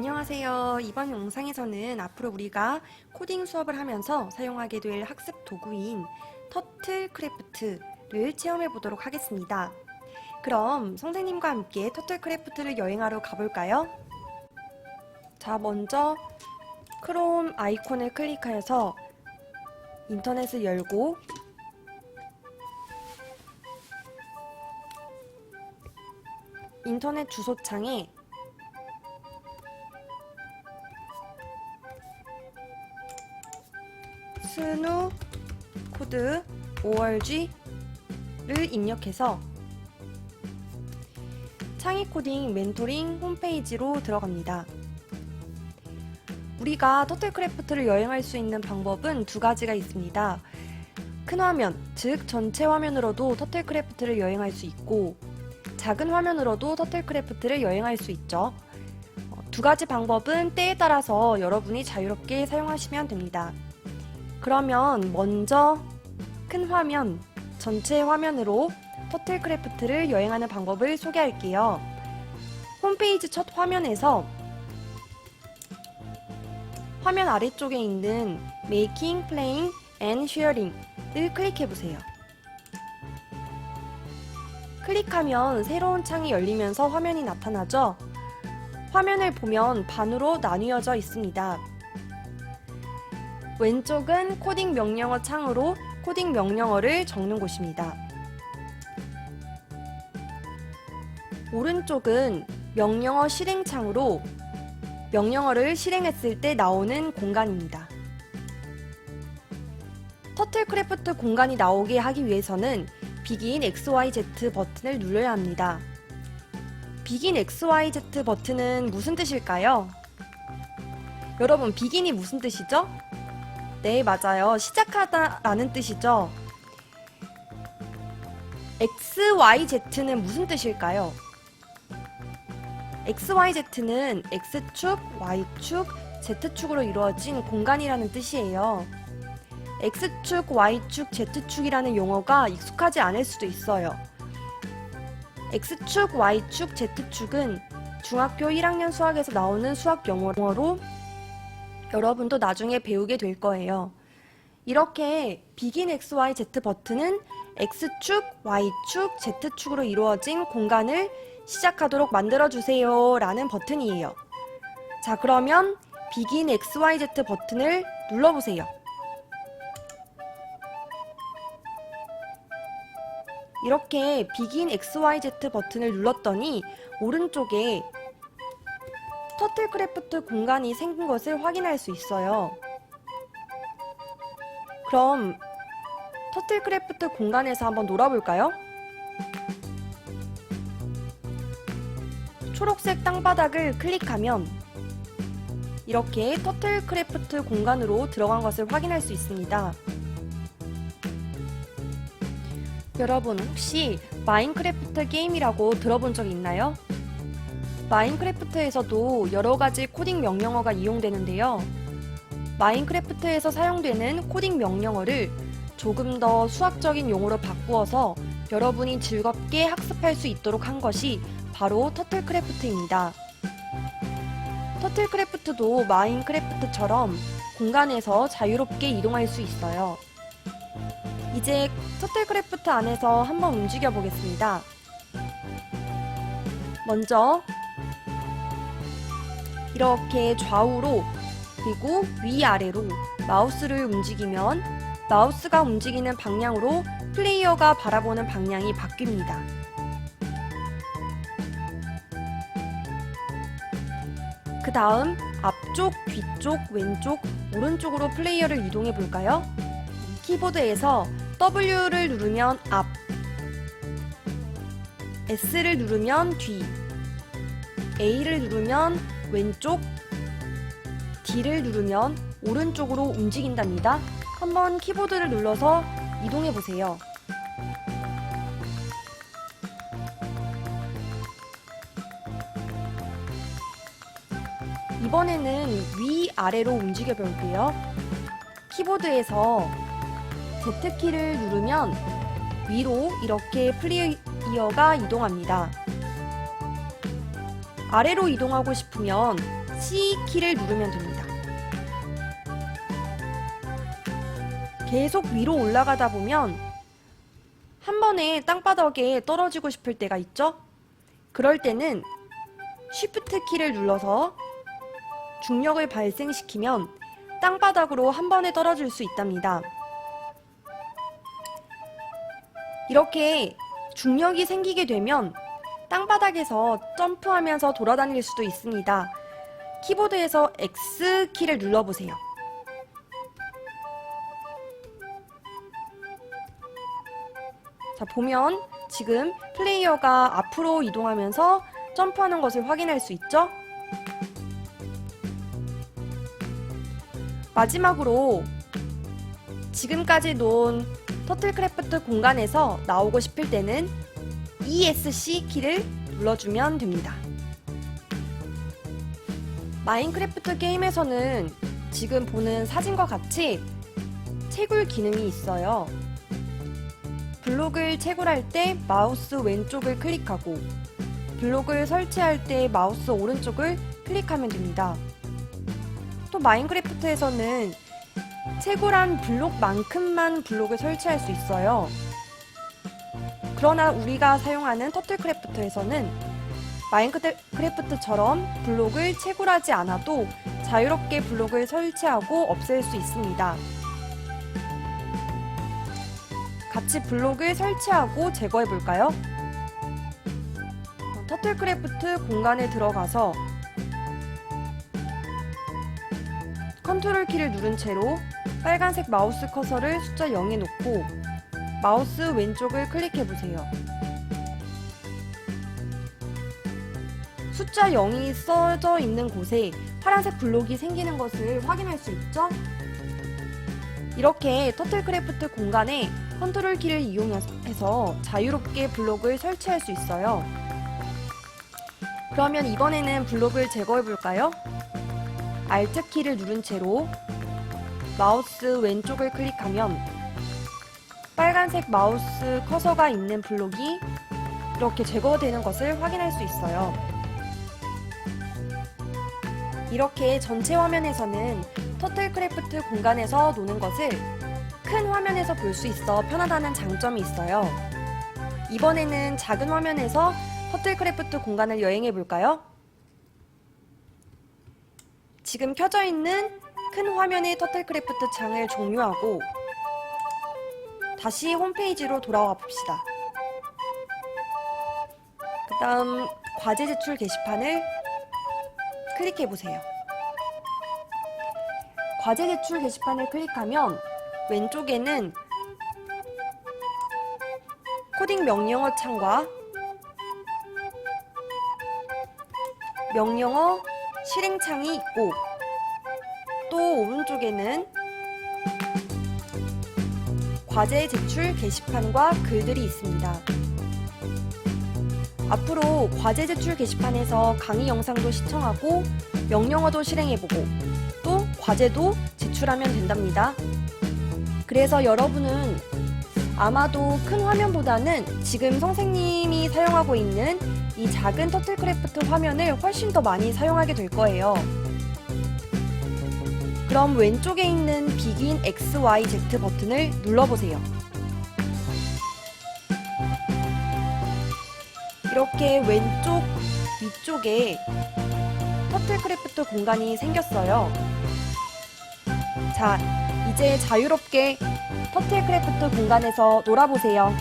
안녕하세요. 이번 영상에서는 앞으로 우리가 코딩 수업을 하면서 사용하게 될 학습 도구인 터틀 크래프트를 체험해 보도록 하겠습니다. 그럼 선생님과 함께 터틀 크래프트를 여행하러 가볼까요? 자, 먼저 크롬 아이콘을 클릭하여서 인터넷을 열고 인터넷 주소창에 코드 org를 입력해서 창의 코딩 멘토링 홈페이지로 들어갑니다. 우리가 터틀크래프트를 여행할 수 있는 방법은 두 가지가 있습니다. 큰 화면, 즉 전체 화면으로도 터틀크래프트를 여행할 수 있고 작은 화면으로도 터틀크래프트를 여행할 수 있죠. 어, 두 가지 방법은 때에 따라서 여러분이 자유롭게 사용하시면 됩니다. 그러면 먼저 큰 화면, 전체 화면으로 터틀크래프트를 여행하는 방법을 소개할게요. 홈페이지 첫 화면에서 화면 아래쪽에 있는 Making, Playing and Sharing을 클릭해 보세요. 클릭하면 새로운 창이 열리면서 화면이 나타나죠? 화면을 보면 반으로 나뉘어져 있습니다. 왼쪽은 코딩 명령어 창으로 코딩 명령어를 적는 곳입니다. 오른쪽은 명령어 실행 창으로 명령어를 실행했을 때 나오는 공간입니다. 터틀크래프트 공간이 나오게 하기 위해서는 Begin XYZ 버튼을 눌러야 합니다. Begin XYZ 버튼은 무슨 뜻일까요? 여러분, begin이 무슨 뜻이죠? 네, 맞아요. 시작하다라는 뜻이죠. XYZ는 무슨 뜻일까요? XYZ는 X축, Y축, Z축으로 이루어진 공간이라는 뜻이에요. X축, Y축, Z축이라는 용어가 익숙하지 않을 수도 있어요. X축, Y축, Z축은 중학교 1학년 수학에서 나오는 수학 용어로 여러분도 나중에 배우게 될 거예요. 이렇게 Begin XYZ 버튼은 X축, Y축, Z축으로 이루어진 공간을 시작하도록 만들어주세요 라는 버튼이에요. 자, 그러면 Begin XYZ 버튼을 눌러보세요. 이렇게 Begin XYZ 버튼을 눌렀더니 오른쪽에 터틀크래프트 공간이 생긴 것을 확인할 수 있어요. 그럼 터틀크래프트 공간에서 한번 놀아볼까요? 초록색 땅바닥을 클릭하면 이렇게 터틀크래프트 공간으로 들어간 것을 확인할 수 있습니다. 여러분 혹시 마인크래프트 게임이라고 들어본 적 있나요? 마인크래프트에서도 여러 가지 코딩 명령어가 이용되는데요. 마인크래프트에서 사용되는 코딩 명령어를 조금 더 수학적인 용어로 바꾸어서 여러분이 즐겁게 학습할 수 있도록 한 것이 바로 터틀크래프트입니다. 터틀크래프트도 마인크래프트처럼 공간에서 자유롭게 이동할 수 있어요. 이제 터틀크래프트 안에서 한번 움직여 보겠습니다. 먼저 이렇게 좌우로 그리고 위아래로 마우스를 움직이면 마우스가 움직이는 방향으로 플레이어가 바라보는 방향이 바뀝니다. 그 다음 앞쪽, 뒤쪽, 왼쪽, 오른쪽으로 플레이어를 이동해 볼까요? 키보드에서 W를 누르면 앞, S를 누르면 뒤, A를 누르면 왼쪽, D를 누르면 오른쪽으로 움직인답니다. 한번 키보드를 눌러서 이동해 보세요. 이번에는 위아래로 움직여 볼게요. 키보드에서 Z키를 누르면 위로 이렇게 플레이어가 이동합니다. 아래로 이동하고 싶으면 C 키를 누르면 됩니다. 계속 위로 올라가다 보면 한 번에 땅바닥에 떨어지고 싶을 때가 있죠? 그럴 때는 Shift 키를 눌러서 중력을 발생시키면 땅바닥으로 한 번에 떨어질 수 있답니다. 이렇게 중력이 생기게 되면 땅바닥에서 점프하면서 돌아다닐 수도 있습니다. 키보드에서 X 키를 눌러보세요. 자, 보면 지금 플레이어가 앞으로 이동하면서 점프하는 것을 확인할 수 있죠? 마지막으로 지금까지 놓은 터틀크래프트 공간에서 나오고 싶을 때는 ESC 키를 눌러주면 됩니다. 마인크래프트 게임에서는 지금 보는 사진과 같이 채굴 기능이 있어요. 블록을 채굴할 때 마우스 왼쪽을 클릭하고 블록을 설치할 때 마우스 오른쪽을 클릭하면 됩니다. 또 마인크래프트에서는 채굴한 블록만큼만 블록을 설치할 수 있어요. 그러나 우리가 사용하는 터틀크래프트에서는 마인크래프트처럼 블록을 채굴하지 않아도 자유롭게 블록을 설치하고 없앨 수 있습니다. 같이 블록을 설치하고 제거해 볼까요? 터틀크래프트 공간에 들어가서 컨트롤 키를 누른 채로 빨간색 마우스 커서를 숫자 0에 놓고 마우스 왼쪽을 클릭해 보세요. 숫자 0이 써져 있는 곳에 파란색 블록이 생기는 것을 확인할 수 있죠? 이렇게 터틀크래프트 공간에 컨트롤 키를 이용해서 자유롭게 블록을 설치할 수 있어요. 그러면 이번에는 블록을 제거해 볼까요? Alt 키를 누른 채로 마우스 왼쪽을 클릭하면 빨간색 마우스 커서가 있는 블록이 이렇게 제거되는 것을 확인할 수 있어요. 이렇게 전체 화면에서는 터틀크래프트 공간에서 노는 것을 큰 화면에서 볼 수 있어 편하다는 장점이 있어요. 이번에는 작은 화면에서 터틀크래프트 공간을 여행해 볼까요? 지금 켜져 있는 큰 화면의 터틀크래프트 창을 종료하고 다시 홈페이지로 돌아와 봅시다. 그 다음 과제 제출 게시판을 클릭해 보세요. 과제 제출 게시판을 클릭하면 왼쪽에는 코딩 명령어 창과 명령어 실행창이 있고 또 오른쪽에는 과제 제출 게시판과 글들이 있습니다. 앞으로 과제 제출 게시판에서 강의 영상도 시청하고 명령어도 실행해보고 또 과제도 제출하면 된답니다. 그래서 여러분은 아마도 큰 화면보다는 지금 선생님이 사용하고 있는 이 작은 터틀크래프트 화면을 훨씬 더 많이 사용하게 될 거예요. 그럼 왼쪽에 있는 비긴 XYZ 버튼을 눌러보세요. 이렇게 왼쪽 위쪽에 터틀크래프트 공간이 생겼어요. 자, 이제 자유롭게 터틀크래프트 공간에서 놀아보세요.